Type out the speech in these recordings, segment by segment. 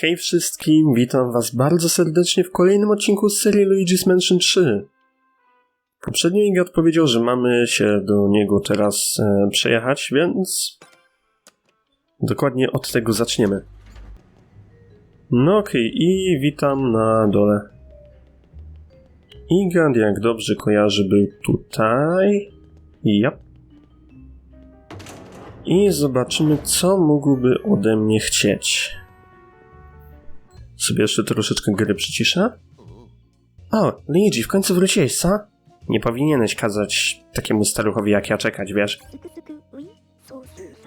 Hej wszystkim, witam was bardzo serdecznie w kolejnym odcinku z serii Luigi's Mansion 3. Poprzednio Iga odpowiedział, że mamy się do niego teraz e, przejechać, więc dokładnie od tego zaczniemy. No okej, i witam na dole. Igad, jak dobrze kojarzy, był tutaj. Yep. I zobaczymy, co mógłby ode mnie chcieć. Sobie jeszcze troszeczkę gry przyciszę. O, Luigi, w końcu wróciłeś, co? Nie powinieneś kazać takiemu staruchowi jak ja czekać, wiesz?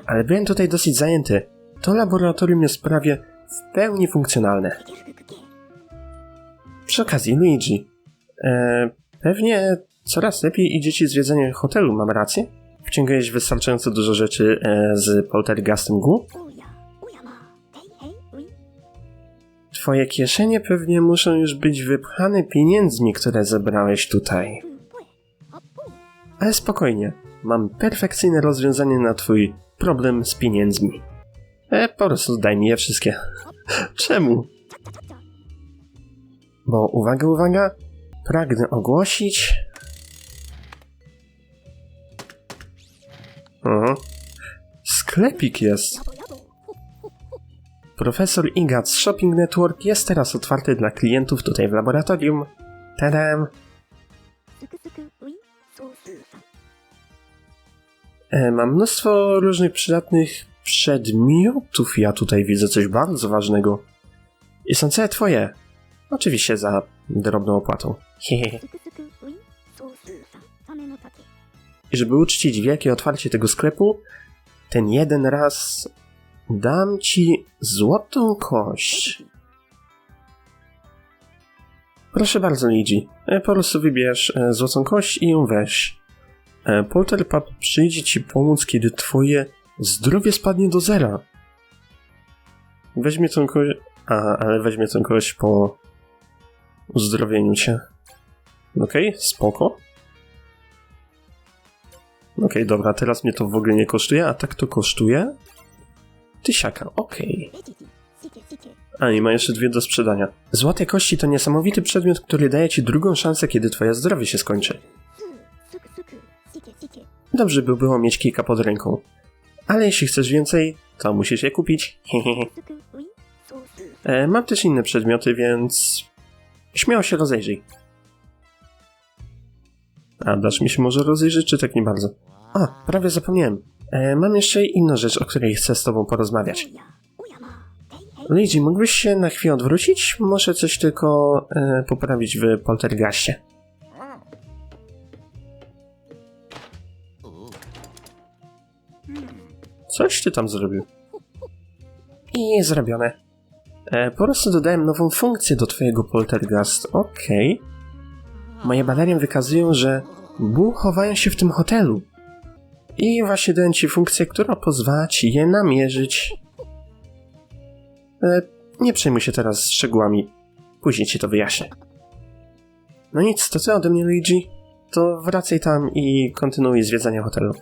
Ale byłem tutaj dosyć zajęty. To laboratorium jest prawie w pełni funkcjonalne. Przy okazji, Luigi, e, pewnie coraz lepiej idzie ci zwiedzanie hotelu, mam rację? Wciągałeś wystarczająco dużo rzeczy e, z Poltergeistem Gu? Twoje kieszenie pewnie muszą już być wypchane pieniędzmi, które zebrałeś tutaj. Ale spokojnie, mam perfekcyjne rozwiązanie na twój problem z pieniędzmi. E, po prostu daj mi je wszystkie. Czemu? Bo uwaga, uwaga, pragnę ogłosić... Aha. Sklepik jest. Profesor Igat z Shopping Network jest teraz otwarty dla klientów tutaj w laboratorium. Tadam! E, mam mnóstwo różnych przydatnych przedmiotów. Ja tutaj widzę coś bardzo ważnego. I są całe twoje. Oczywiście za drobną opłatą. Hehehe. I żeby uczcić wielkie otwarcie tego sklepu, ten jeden raz dam ci złotą kość. Proszę bardzo, Lidzi. E, Po prostu wybierz e, złotą kość i ją weź. E, Polterpup przyjdzie ci pomóc, kiedy twoje zdrowie spadnie do zera. Weźmie tą kość... A, ale weźmie tą kość po uzdrowieniu cię. Okej, spoko. Okej, dobra, teraz mnie to w ogóle nie kosztuje, a tak to kosztuje? Tysiaka, okej. A, i ma jeszcze dwie do sprzedania. Złote kości to niesamowity przedmiot, który daje ci drugą szansę, kiedy twoje zdrowie się skończy. Dobrze by było mieć kilka pod ręką. Ale jeśli chcesz więcej, to musisz je kupić. e, mam też inne przedmioty, więc... Śmiało się rozejrzyj. A dasz mi się może rozejrzeć, czy tak nie bardzo? A, prawie zapomniałem. E, mam jeszcze inną rzecz, o której chcę z tobą porozmawiać. Luigi, mógłbyś się na chwilę odwrócić? Muszę coś tylko e, poprawić w poltergaście. Coś ty tam zrobił. I zrobione. E, po prostu dodałem nową funkcję do twojego poltergast. Okej. Moje badania wykazują, że Bu chowają się w tym hotelu. I właśnie dałem ci funkcję, która pozwala ci je namierzyć. E, nie przejmuj się teraz szczegółami. Później ci to wyjaśnię. No nic, to co ode mnie, Luigi? To wracaj tam i kontynuuj zwiedzanie hotelu.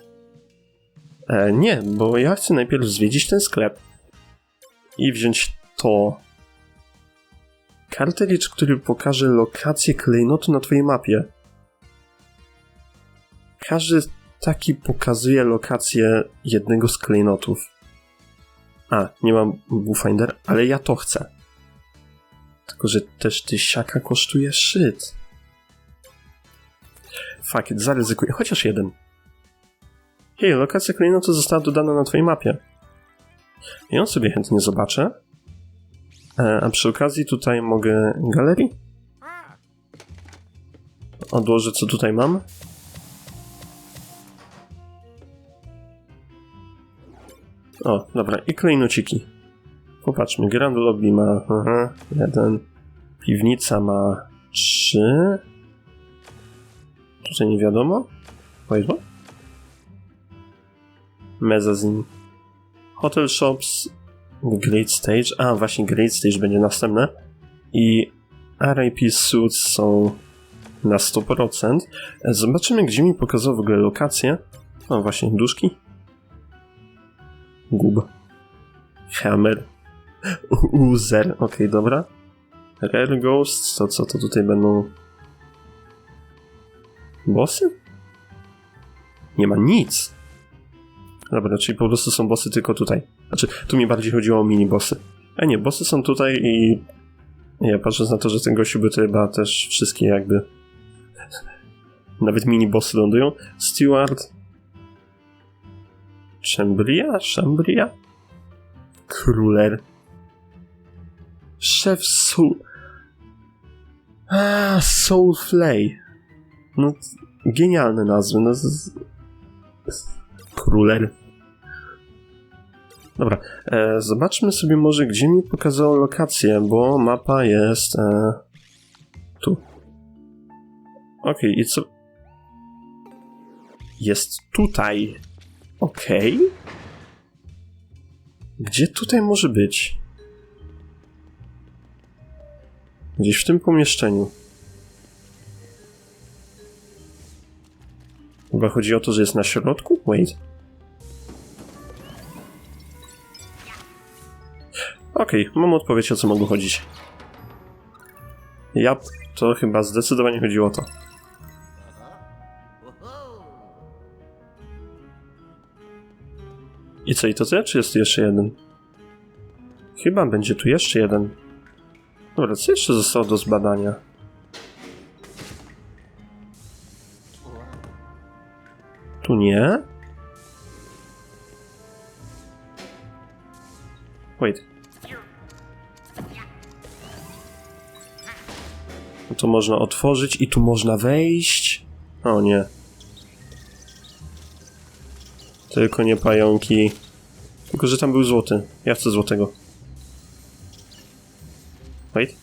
E, nie, bo ja chcę najpierw zwiedzić ten sklep. I wziąć to. Kartelicz, który pokaże lokację klejnotu na twojej mapie. Każdy taki pokazuje lokację jednego z klejnotów. A, nie mam Bullfinder, ale ja to chcę. Tylko, że też tysiaka kosztuje szyt. Fuck it, zaryzykuję. Chociaż jeden. Hej, lokacja klejnotu została dodana na twojej mapie. On sobie chętnie zobaczę. E, a przy okazji tutaj mogę galerii? Odłożę co tutaj mam. O, dobra, i klejnociki. Popatrzmy, Grand Lobby ma aha, jeden, piwnica ma trzy. Tutaj nie wiadomo. What? Mezzanine. Hotel Shops, Great Stage. A, właśnie Great Stage będzie następne. I RIP Suits są na 100%. Zobaczymy, gdzie mi pokazał w ogóle lokację. O, właśnie, duszki. Gub. Hammer. U- Uzer, okej, dobra. Rare Ghost, to co to tutaj będą? Bossy? Nie ma nic. Dobra, czyli po prostu są bossy tylko tutaj. Znaczy, tu mi bardziej chodziło o mini-bossy. A nie, bossy są tutaj i... Nie, patrząc na to, że ten gościu by to chyba też wszystkie jakby... Nawet mini-bossy lądują. Steward... Chambria? Chambria? Kruler. Szef Soul... A, Soulflay. No, genialne nazwy. No, z... Kruler. Dobra, e, zobaczmy sobie może, gdzie mi pokazało lokację, bo mapa jest e, tu. Okej, i co? Jest tutaj. Okej. Gdzie tutaj może być? Gdzieś w tym pomieszczeniu. Chyba chodzi o to, że jest na środku? Wait. Okej, mam odpowiedź o co mogło chodzić. Ja, to chyba zdecydowanie chodziło o to. I co, i to tyle, czy jest jeszcze jeden? Chyba będzie tu jeszcze jeden. Dobra, co jeszcze zostało do zbadania? Tu nie? Wait. No To można otworzyć i tu można wejść. O nie. Tylko nie pająki. Tylko, że tam był złoty. Ja chcę złotego. Wait.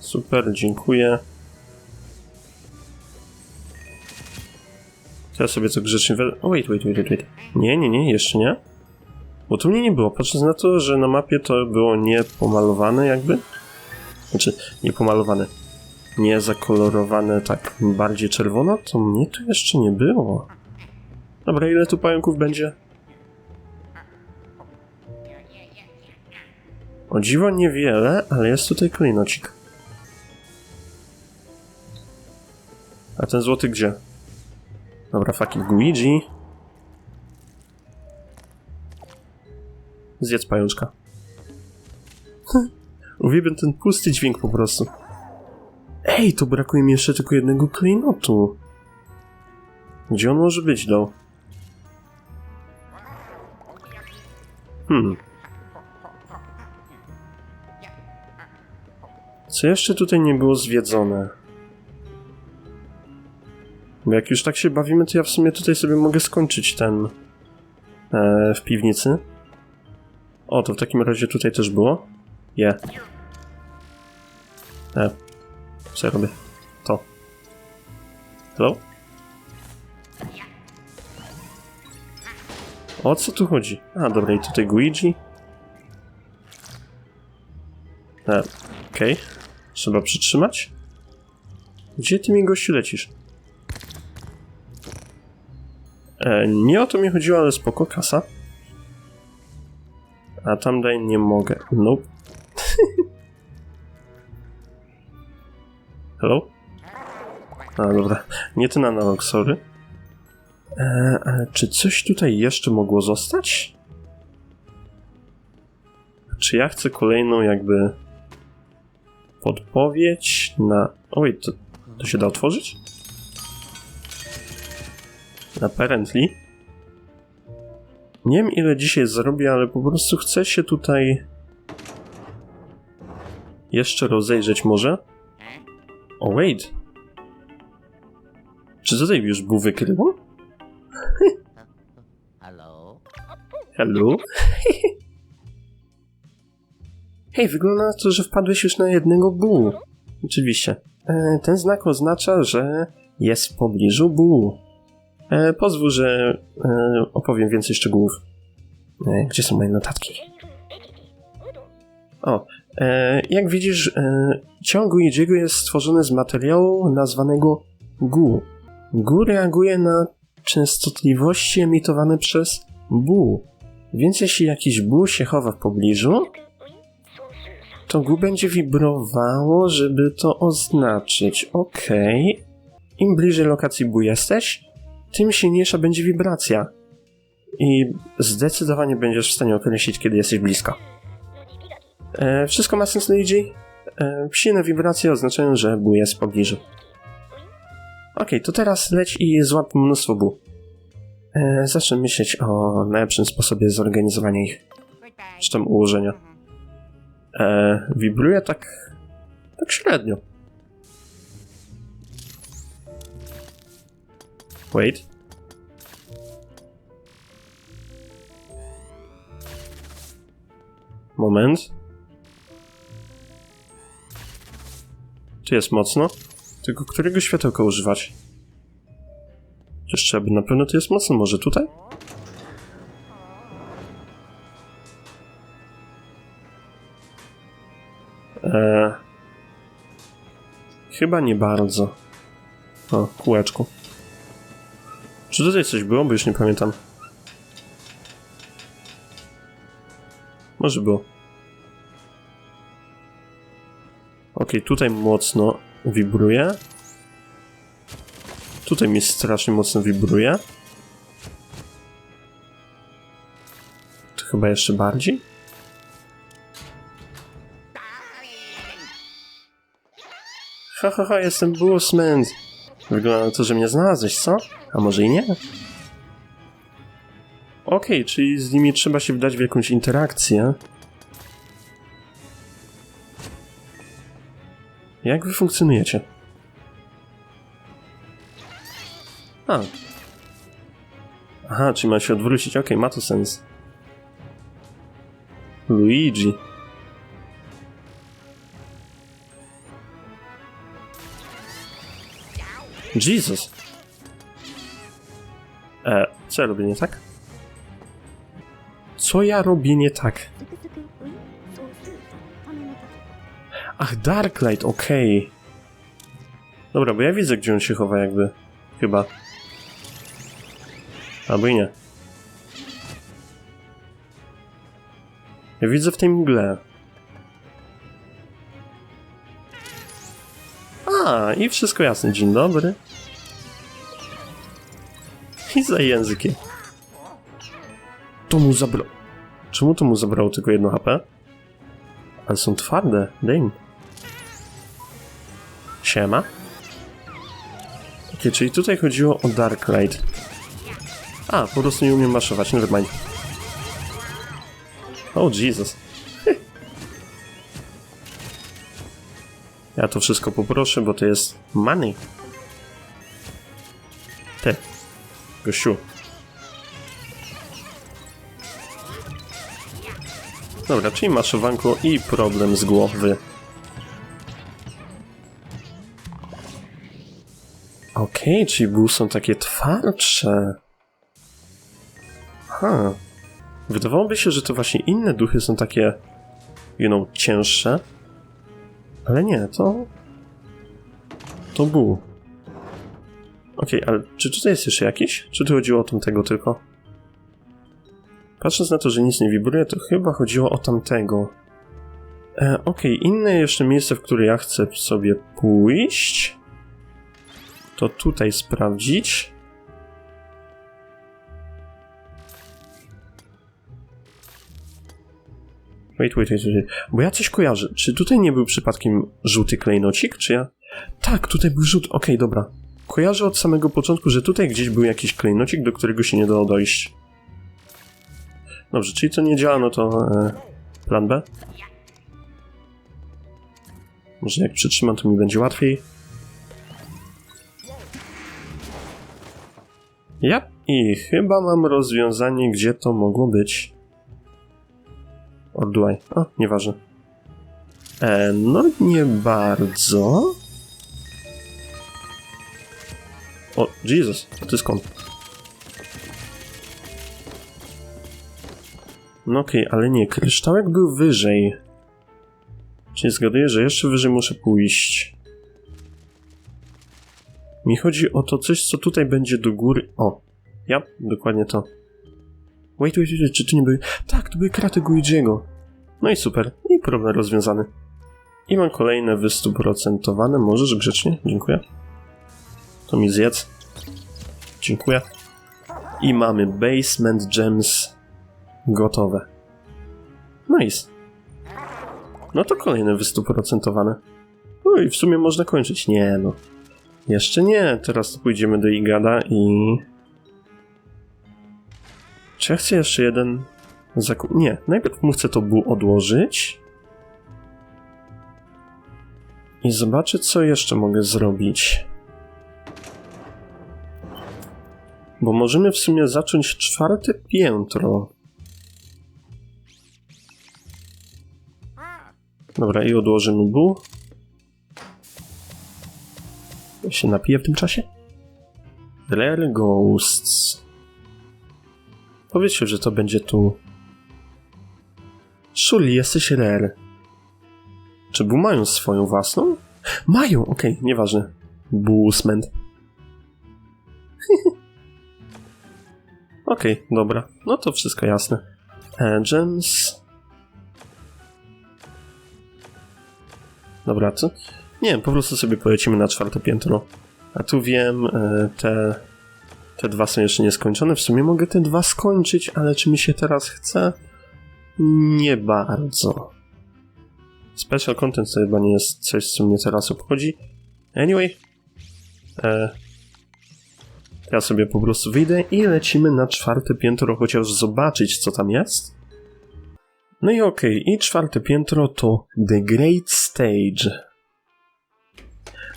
Super, dziękuję. Ja sobie to grzecznie we... Wait, wait, wait, wait. Nie, nie, nie, jeszcze nie. Bo tu mnie nie było, patrząc na to, że na mapie to było nie pomalowane jakby. Znaczy, nie pomalowane. Nie zakolorowane tak bardziej czerwono, to mnie tu jeszcze nie było. Dobra, ile tu pająków będzie? O dziwo niewiele, ale jest tutaj klinocik. A ten złoty gdzie? Dobra, fucking Luigi. Zjedz pajączka. Uwielbiam ten pusty dźwięk po prostu. Ej, to brakuje mi jeszcze tylko jednego klejnotu. Gdzie on może być, do? Hmm. Co jeszcze tutaj nie było zwiedzone? Bo jak już tak się bawimy, to ja w sumie tutaj sobie mogę skończyć ten e, w piwnicy. O, to w takim razie tutaj też było? Je. Yeah. E, co ja robię? To. Hello? O co tu chodzi? A, dobra, i tutaj Luigi. E, okej. Okay. Trzeba przytrzymać? Gdzie ty mi gościu lecisz? E, nie o to mi chodziło, ale spoko, kasa. A tam daj nie mogę. Nope. Hello? A, dobra. Nie ten analog, sorry. E, a czy coś tutaj jeszcze mogło zostać? Czy ja chcę kolejną jakby podpowiedź na... Oj, to, to się da otworzyć? Apparently. Nie wiem ile dzisiaj zrobię, ale po prostu chcę się tutaj jeszcze rozejrzeć może. O, wait. Czy tutaj już był wykryło? Hello? Hello? Hej, wygląda na to, że wpadłeś już na jednego buł. Oczywiście. E, ten znak oznacza, że jest w pobliżu buł. E, pozwól, że e, opowiem więcej szczegółów. E, gdzie są moje notatki? O, jak widzisz, e, ciąg Luigi'ego jest stworzony z materiału nazwanego GU. GU reaguje na częstotliwości emitowane przez Bu. Więc jeśli jakiś bu się chowa w pobliżu, to gu będzie wibrowało, żeby to oznaczyć. Okej. Im bliżej lokacji bu jesteś, tym silniejsza będzie wibracja. I zdecydowanie będziesz w stanie określić, kiedy jesteś blisko. E, wszystko ma sens, Luigi? E, silne wibracje oznaczają, że bu jest w pobliżu. Okej, to teraz leć i złap mnóstwo bu. E, zacznę myśleć o najlepszym sposobie zorganizowania ich, czy tam ułożenia. E, wibruje tak, tak średnio. Wait. Moment. Tu jest mocno. Tylko którego światełka używać? Jeszcze aby na pewno to jest mocno. Może tutaj? Eee, chyba nie bardzo. O, kółeczku. Czy tutaj coś było? Bo już nie pamiętam. Może było. Tutaj mocno wibruje. Tutaj mi strasznie mocno wibruje. To chyba jeszcze bardziej? Ha, ha, ha, jestem Boosman. Wygląda na to, że mnie znalazłeś, co? A może i nie? Okej, czyli z nimi trzeba się wdać w jakąś interakcję. Jak wy funkcjonujecie? A. Aha, czyli ma się odwrócić. Okej, ma to sens. Luigi. Jesus. E, co ja robię nie tak? Co ja robię nie tak? Ach, Darklight, okej. Dobra, bo ja widzę, gdzie on się chowa jakby. Chyba. Albo i nie. Ja widzę w tej mgle. A, i wszystko jasne. Dzień dobry. I za językiem. To mu zabrało. Czemu to mu zabrało tylko jedno HP? Ale są twarde, dang. Siema. Ok, czyli tutaj chodziło o Darklight. A, po prostu nie umiem maszować, nevermind. Oh, Jesus. Ja to wszystko poproszę, bo to jest money. Te. Gościu. Dobra, czyli maszowanko i problem z głowy. Okej, czyli buły są takie twardsze. Ha. Wydawałoby się, że to właśnie inne duchy są takie, you know, cięższe. Ale nie, to... To był. Okej, ale czy tutaj jest jeszcze jakiś? Czy tu chodziło o tamtego tylko? Patrząc na to, że nic nie wibruje, to chyba chodziło o tamtego. E, Okej, inne jeszcze miejsce, w które ja chcę sobie pójść, to tutaj sprawdzić. Wait, wait, wait, wait. Bo ja coś kojarzę. Czy tutaj nie był przypadkiem żółty klejnocik, czy ja... Tak, tutaj był żółty. Okej, dobra. Kojarzę od samego początku, że tutaj gdzieś był jakiś klejnocik, do którego się nie dało dojść. Dobrze, czyli co nie działa, no to e, plan B. Może jak przytrzymam, to mi będzie łatwiej. Ja i chyba mam rozwiązanie, gdzie to mogło być. Or do I? O, nieważne. E, no nie bardzo. O, Jesus, a ty skąd? No okej, ale nie, kryształek był wyżej. Czyli zgaduję, że jeszcze wyżej muszę pójść. Mi chodzi o to coś, co tutaj będzie do góry. O, ja, dokładnie to. Wait, wait, wait, czy tu nie były... Tak, to były kraty Guijiego. No i super. I problem rozwiązany. I mam kolejne wystuprocentowane. Możesz grzecznie? Dziękuję. To mi zjedz. Dziękuję. I mamy Basement Gems gotowe. Nice. No to kolejne wystuprocentowane. No i w sumie można kończyć. Nie no. Jeszcze nie. Teraz pójdziemy do Igada i... Czy ja chcę jeszcze jeden zakup? Nie. Najpierw mu chcę to bu odłożyć. I zobaczę, co jeszcze mogę zrobić. Bo możemy w sumie zacząć czwarte piętro. Dobra, i odłożymy bu. Się napiję w tym czasie? Rare Ghosts. Powiedzcie, że to będzie tu. Shuli, jesteś rare. Czy Bu mają swoją własną? Mają, okej, nieważne. Busment. okej, dobra. No to wszystko jasne. E, gems. Dobra, co? Nie, po prostu sobie polecimy na czwarte piętro. A tu wiem, e, te, te dwa są jeszcze nieskończone. W sumie mogę te dwa skończyć, ale czy mi się teraz chce? Nie bardzo. Special content to chyba nie jest coś, co mnie teraz obchodzi. Anyway, e, ja sobie po prostu wyjdę i lecimy na czwarte piętro, chociaż zobaczyć, co tam jest. No i okej, i czwarte piętro to The Great Stage.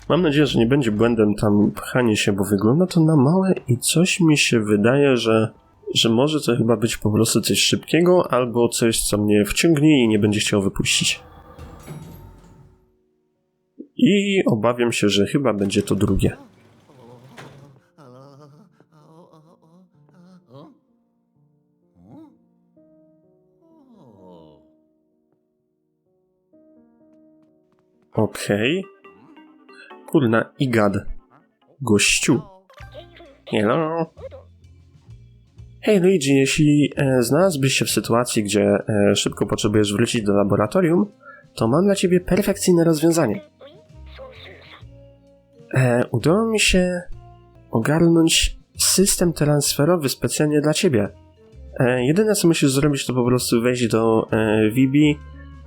Mam nadzieję, że nie będzie błędem tam pchanie się, bo wygląda to na małe i coś mi się wydaje, że, że może to chyba być po prostu coś szybkiego, albo coś, co mnie wciągnie i nie będzie chciał wypuścić. I obawiam się, że chyba będzie to drugie. Okej. Kurna, Igad. Gościu. Hello. Hej Luigi, jeśli e, znalazłbyś się w sytuacji, gdzie e, szybko potrzebujesz wrócić do laboratorium, to mam dla ciebie perfekcyjne rozwiązanie. E, udało mi się ogarnąć system transferowy specjalnie dla ciebie. E, jedyne co musisz zrobić, to po prostu wejść do e, VB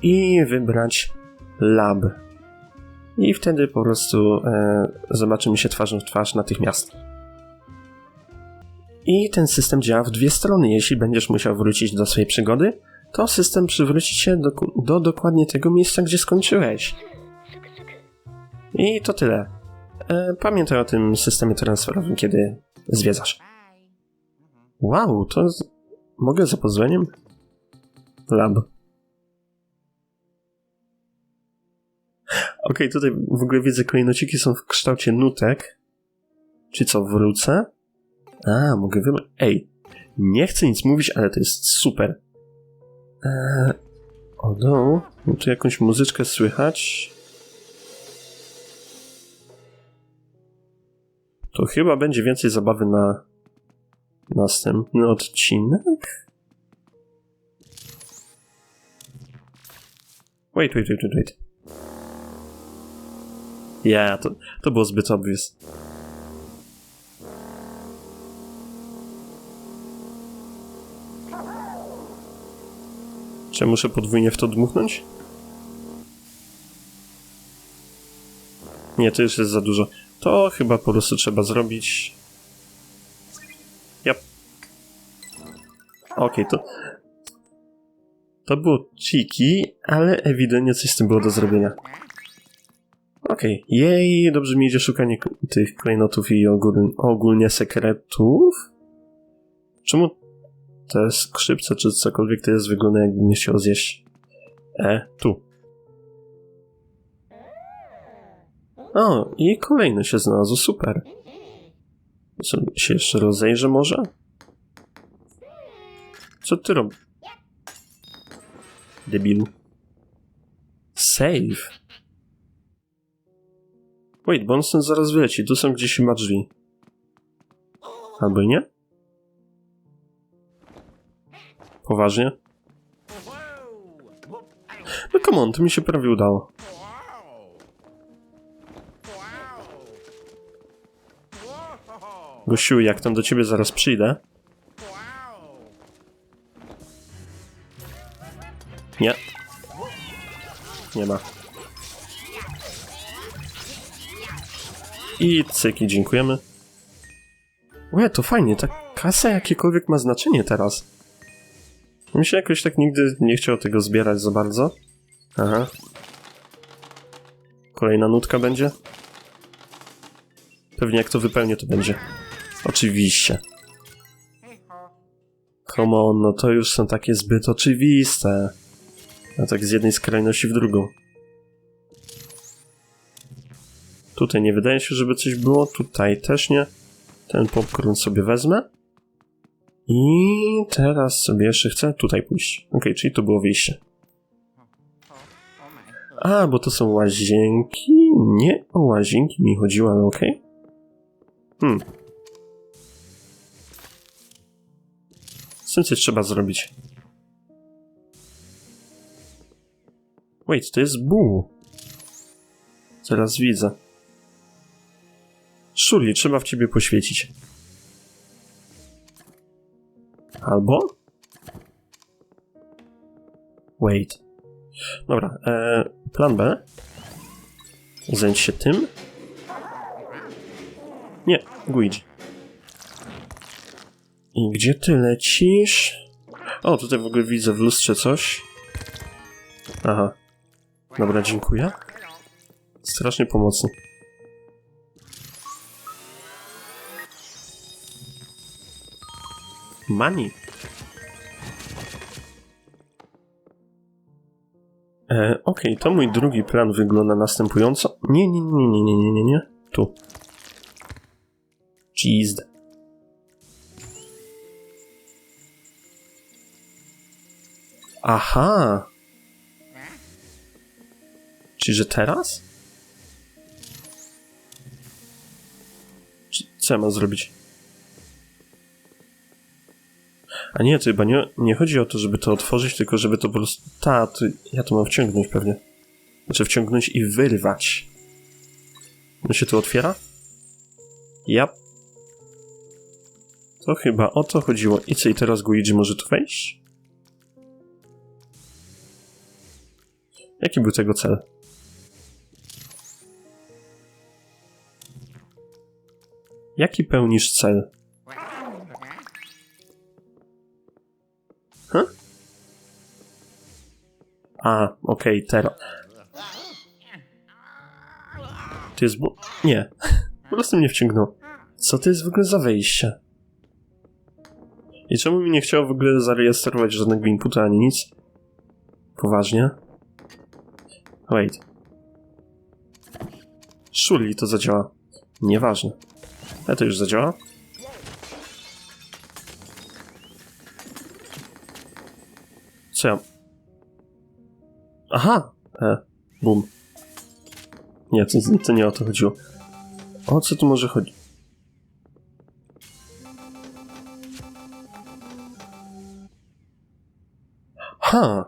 i wybrać lab. I wtedy po prostu e, zobaczymy się twarzą w twarz natychmiast. I ten system działa w dwie strony. Jeśli będziesz musiał wrócić do swojej przygody, to system przywróci cię do, do dokładnie tego miejsca, gdzie skończyłeś. I to tyle. E, pamiętaj o tym systemie transferowym, kiedy zwiedzasz. Wow, to. Mogę za pozwoleniem? Lab. Okej, tutaj w ogóle widzę kolejnociki są w kształcie nutek. Czy co, wrócę? A, mogę wybrać. Ej, nie chcę nic mówić, ale to jest super. Eee, o no, no tu jakąś muzyczkę słychać. To chyba będzie więcej zabawy na następny odcinek. Wait, wait, wait, wait, wait. Ja, to, to było zbyt obvious. Czy muszę podwójnie w to dmuchnąć? Nie, to już jest za dużo. To chyba po prostu trzeba zrobić. Yep. Okej, to. To było cheeky, ale ewidentnie coś z tym było do zrobienia. Okej, jej, dobrze mi idzie szukanie tych klejnotów i ogólnie, ogólnie sekretów. Czemu te skrzypce czy cokolwiek to jest wygląda jakby nie chciał zjeść? E, tu. O, i kolejny się znalazł, super. Co, się jeszcze rozejrzę może? Co ty robisz? Debilu. Save. Wait, bo on stąd zaraz wyleci. Tu są gdzieś chyba drzwi. Albo nie? Poważnie? No come on, to mi się prawie udało. Gościu, jak tam do ciebie zaraz przyjdę? Nie. Nie ma. I cyki, dziękujemy. Łe, to fajnie, ta kasa jakiekolwiek ma znaczenie teraz. Mi się jakoś tak nigdy nie chciał tego zbierać za bardzo. Aha. Kolejna nutka będzie? Pewnie jak to wypełnię, to będzie. Oczywiście. Come on, no to już są takie zbyt oczywiste. A tak z jednej skrajności w drugą. Tutaj nie wydaje się, żeby coś było. Tutaj też nie. Ten popcorn sobie wezmę. I teraz sobie jeszcze chcę tutaj pójść. Ok, czyli to było wyjście. A, bo to są łazienki. Nie o łazienki mi chodziło, ale okej. Hmm. Z coś trzeba zrobić. Wait, to jest Boo. Teraz widzę. Szuli, trzeba w ciebie poświecić. Albo? Wait. Dobra, e, plan B. Zająć się tym. Nie, Luigi. I gdzie ty lecisz? O, tutaj w ogóle widzę w lustrze coś. Aha. Dobra, dziękuję. Strasznie pomocny. Money. E, Okej, to mój drugi plan wygląda następująco. Nie, nie, nie, nie, nie, nie, nie, nie. Tu. Cheesed. Aha. Czyli, że teraz? Co ja mam zrobić? A nie, to chyba nie, nie chodzi o to, żeby to otworzyć, tylko żeby to po prostu... Ta, to ja to mam wciągnąć pewnie. Znaczy wciągnąć i wyrwać. No się tu otwiera? Ja. To chyba o to chodziło. I co, i teraz Luigi może tu wejść? Jaki był tego cel? Jaki pełnisz cel? Huh? A, okej, teraz. To jest bu... Nie. Po prostu mnie wciągnął. Co to jest w ogóle za wejście? I czemu mi nie chciało w ogóle zarejestrować żadnego inputa ani nic? Poważnie? Wait. Surely to zadziała. Nieważne. Ale to już zadziała? Co ja... Aha! E, bum. Nie, to, to nie o to chodziło. O co tu może chodzić? Ha!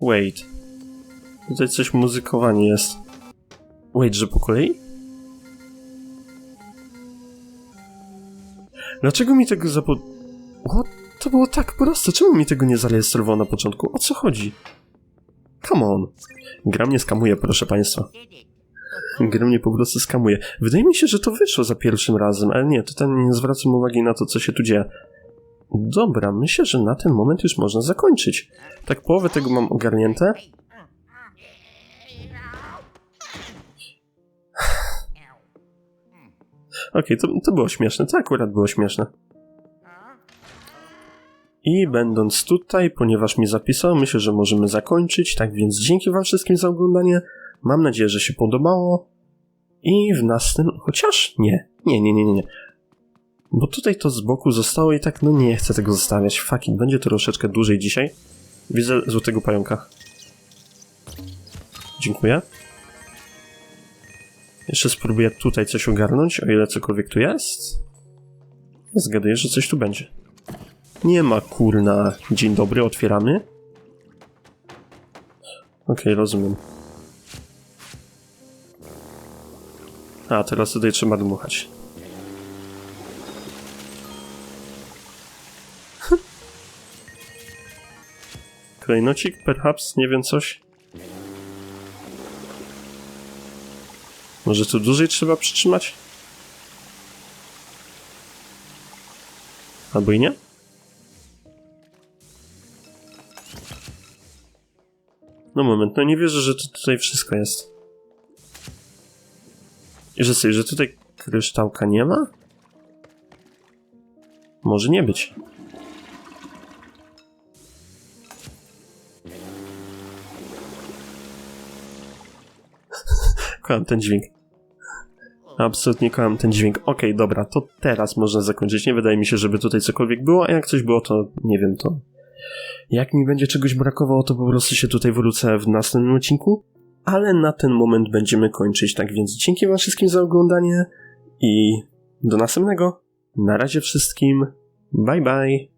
Wait. Tutaj coś muzykowanie jest. Wait, że po kolei? Dlaczego mi tego zapo... What? To było tak proste. Czemu mi tego nie zarejestrowało na początku? O co chodzi? Come on. Gra mnie skamuje, proszę państwa. Gra mnie po prostu skamuje. Wydaje mi się, że to wyszło za pierwszym razem, ale nie, tutaj nie zwracam uwagi na to, co się tu dzieje. Dobra, myślę, że na ten moment już można zakończyć. Tak połowę tego mam ogarnięte. Okej, to, to było śmieszne, to akurat było śmieszne. I będąc tutaj, ponieważ mi zapisał, myślę, że możemy zakończyć. Tak więc dzięki Wam wszystkim za oglądanie. Mam nadzieję, że się podobało. I w następnym. Chociaż. Nie, nie, nie, nie. nie. Bo tutaj to z boku zostało i tak, no nie chcę tego zostawiać. Fucking, będzie to troszeczkę dłużej dzisiaj. Widzę złotego pająka. Dziękuję. Jeszcze spróbuję tutaj coś ogarnąć, o ile cokolwiek tu jest. Zgaduję, że coś tu będzie. Nie ma kurna. Dzień dobry, otwieramy. Okej, rozumiem. A, teraz tutaj trzeba dmuchać. Klejnocik, perhaps, nie wiem coś. Może tu dłużej trzeba przytrzymać? Albo i nie? No moment, no nie wierzę, że to tutaj wszystko jest. I że sobie, że tutaj kryształka nie ma? Może nie być. Kocham ten dźwięk. Absolutnie kocham ten dźwięk. Okej, dobra, to teraz można zakończyć. Nie wydaje mi się, żeby tutaj cokolwiek było, a jak coś było, to nie wiem, to... Jak mi będzie czegoś brakowało, to po prostu się tutaj wrócę w następnym odcinku. Ale na ten moment będziemy kończyć, tak więc dzięki wam wszystkim za oglądanie i do następnego. Na razie wszystkim. Bye bye.